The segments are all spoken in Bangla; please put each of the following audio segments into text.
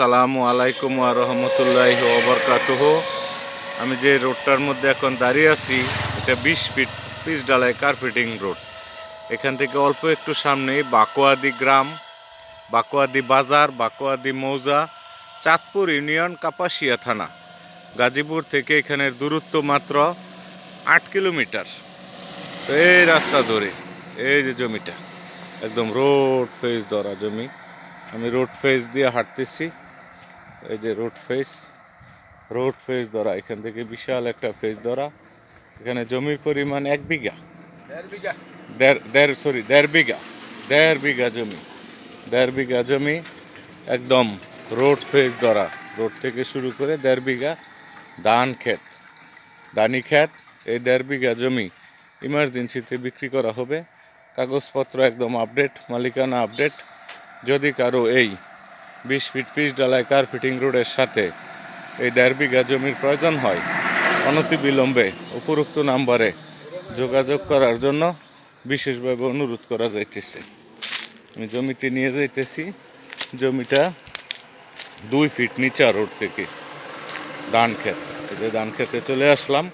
সালামু আলাইকুম ওয়া রহমতুল্লাহ ওবরকাতুহ আমি যে রোডটার মধ্যে এখন দাঁড়িয়ে আছি, এটা বিশ ফিট পিস ডালাই কার্পেটিং রোড এখান থেকে অল্প একটু সামনেই বাকোয়াদি গ্রাম, বাকোয়াদি বাজার, বাকোয়াদি মৌজা, চাঁদপুর ইউনিয়ন, কাপাসিয়া থানা। গাজীপুর থেকে এখানের দূরত্ব মাত্র আট কিলোমিটার। তো এই রাস্তা ধরে, এই যে জমিটা, একদম রোড ফেস ধরা জমি। আমি রোড ফেস দিয়ে হাঁটতেছি। এই যে রোড ফেস রোড ফেস ধরা এখান থেকে বিশাল একটা ফেস ধরা। এখানে জমির পরিমাণ এক বিঘা। দেড় দেড় সরি দেড় বিঘা। দেড় বিঘা জমি। দেড় বিঘা জমি একদম রোড ফেস ধরা। রোড থেকে শুরু করে দেড় বিঘা ধান ক্ষেত। দানি ক্ষেত এই দেড় বিঘা জমি ইমার্জেন্সিতে বিক্রি করা হবে। কাগজপত্র একদম আপডেট মালিকানা আপডেট যদি কারও এই বিশ ফিট পিস ডালায় কার ফিটিং রোডের সাথে এই দেড় বিঘা জমির প্রয়োজন হয়? অনতিবিলম্বে উপরোক্ত নাম্বারে যোগাযোগ করার জন্য বিশেষভাবে অনুরোধ করা যাইতেছে। আমি জমিতে নিয়ে যাইতেছি। জমিটা দুই ফিট নিচা রোড থেকে ধান ক্ষেত। যে ধান খেতে চলে আসলাম।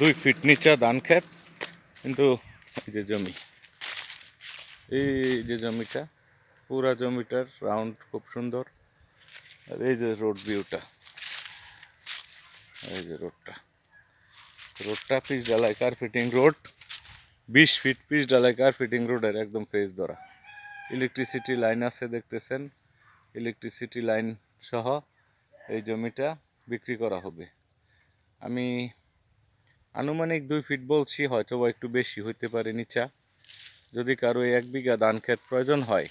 দুই ফিট নিচা ধান ক্ষেত। কিন্তু এই যে জমি, এই যে জমিটা পুরা জমিটার রাউন্ড খুব সুন্দর। আর এই যে রোড ভিউটা এই যে রোডটা রোডটা পিচ ডালাই কার ফিটিং রোড বিশ ফিট পিচ ডালাই কার ফিটিং রোডের একদম ফেস ধরা। ইলেকট্রিসিটি লাইন আছে দেখতেছেন। ইলেকট্রিসিটি লাইন সহ এই জমিটা বিক্রি করা হবে। আমি আনুমানিক দুই ফিট বলছি হয়তো বা একটু বেশি হইতে পারে নিচা। যদি কারও এক বিঘা ধান ক্ষেত প্রয়োজন হয়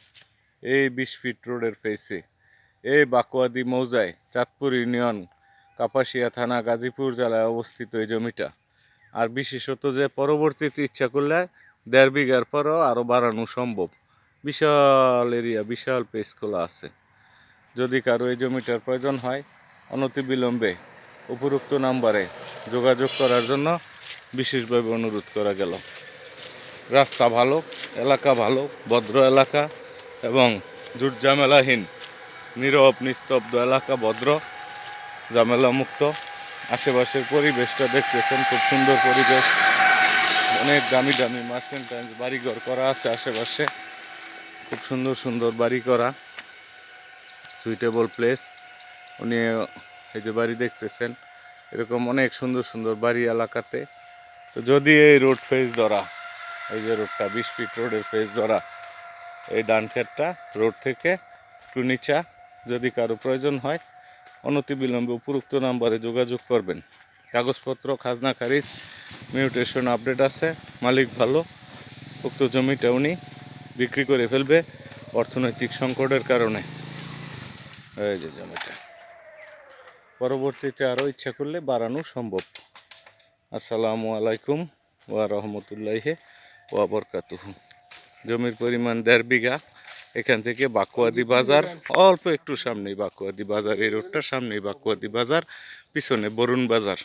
এই বিশ ফিট রোডের ফেসে এই বাকুয়াদি মৌজায় চাঁদপুর ইউনিয়ন, কাপাসিয়া থানা, গাজীপুর জেলায় অবস্থিত এই জমিটা। আর বিশেষত যে পরবর্তীতে ইচ্ছা করলে দেড় বিঘার পরও আরও বাড়ানো সম্ভব। বিশাল এরিয়া, বিশাল পেস খোলা আছে। যদি কারও এই জমিটার প্রয়োজন হয় অনতিবিলম্বে উপরোক্ত নাম্বারে যোগাযোগ করার জন্য বিশেষভাবে অনুরোধ করা গেল। রাস্তা ভালো, এলাকা ভালো, ভদ্র এলাকা এবং জুট ঝামেলাহীন, নীরব, নিস্তব্ধ এলাকা ভদ্র ঝামেলা মুক্ত আশেপাশের পরিবেশটা দেখতেছেন, খুব সুন্দর পরিবেশ। অনেক দামি দামি মার্চেন্টাইজ বাড়িঘর করা আছে আশেপাশে। খুব সুন্দর সুন্দর বাড়ি করা। সুইটেবল প্লেস উনি এই যে বাড়ি দেখতেছেন, এরকম অনেক সুন্দর সুন্দর বাড়ি এলাকাতে। তো যদি এই রোড ফেস ধরা, এই যে রোডটা বিশ ফিট রোডের ফেস ধরা এই ডান খেতটা রোড থেকে একটু নিচা যদি কারও প্রয়োজন হয় অনতিবিলম্বে উপরোক্ত নাম্বারে যোগাযোগ করবেন। কাগজপত্র, খাজনা, খারিজ, মিউটেশন আপডেট আছে, মালিক ভালো, উক্ত জমিটা উনি বিক্রি করে ফেলবে অর্থনৈতিক সংকটের কারণে। এই যে জমিটা। পরবর্তীতে আরও ইচ্ছা করলে বাড়ানো সম্ভব। আসসালামু আলাইকুম ওয়া রহমতুল্লাহে ওয়া বরকাতুহু। জমির পরিমাণ দেড় বিঘা, এখান থেকে বাকুয়াদি বাজার, অল্প একটু সামনেই বাকুয়াদি বাজার, এই রোডটার সামনেই বাকুয়াদি বাজার, পিছনে বরুণ বাজার।